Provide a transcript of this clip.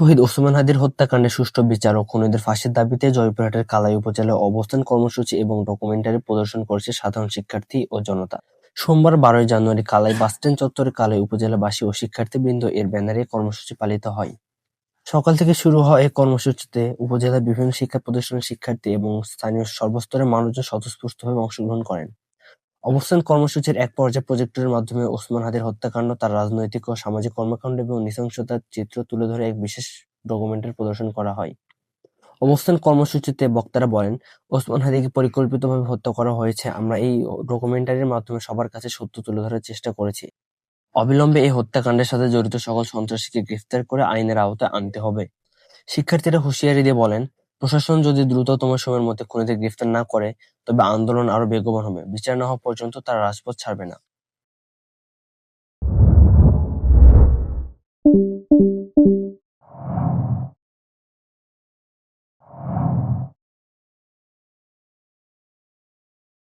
শহীদ ওসমান হাদির হত্যাকাণ্ডের সুষ্ঠু বিচার ও খুনিদের ফাঁসির দাবিতে জয়পুরহাটের কালাই উপজেলায় অবস্থান কর্মসূচি এবং ডকুমেন্টারি প্রদর্শন করেছে সাধারণ শিক্ষার্থী ও জনতা। সোমবার বারোই জানুয়ারি কালাই বাসস্ট্যান্ড চত্বরে কালাই উপজেলাবাসী ও শিক্ষার্থীবৃন্দ এর ব্যানারে কর্মসূচি পালিত হয়। সকাল থেকে শুরু হওয়া এই কর্মসূচিতে উপজেলার বিভিন্ন শিক্ষা প্রতিষ্ঠানের শিক্ষার্থী এবং স্থানীয় সর্বস্তরের মানুষজন স্বতঃস্ফূর্তভাবে অংশগ্রহণ করেন। অবস্থান কর্মসূচির এক পর্যায়ে প্রজেক্টরের মাধ্যমে ওসমান হাদির হত্যাকাণ্ড, তার রাজনৈতিক ও সামাজিক কর্মকাণ্ড এবং নৃশংসতার চিত্র তুলে ধরে এক বিশেষ ডকুমেন্টারি প্রদর্শন করা হয়। অবস্থান কর্মসূচিতে বক্তারা বলেন, ওসমান হাদিকে পরিকল্পিতভাবে হত্যা করা হয়েছে। আমরা এই ডকুমেন্টারির মাধ্যমে সবার কাছে সত্য তুলে ধরার চেষ্টা করেছি। অবিলম্বে এই হত্যাকাণ্ডের সাথে জড়িত সকল সন্ত্রাসীকে গ্রেফতার করে আইনের আওতায় আনতে হবে। শিক্ষার্থীরা হুঁশিয়ারি দিয়ে বলেন, প্রশাসন যদি দ্রুততম সময়ের মধ্যে খুনিদের গ্রেফতার না করে, তবে আন্দোলন আরও বেগবান হবে। বিচার না হওয়া পর্যন্ত তারা রাজপথ ছাড়বে না।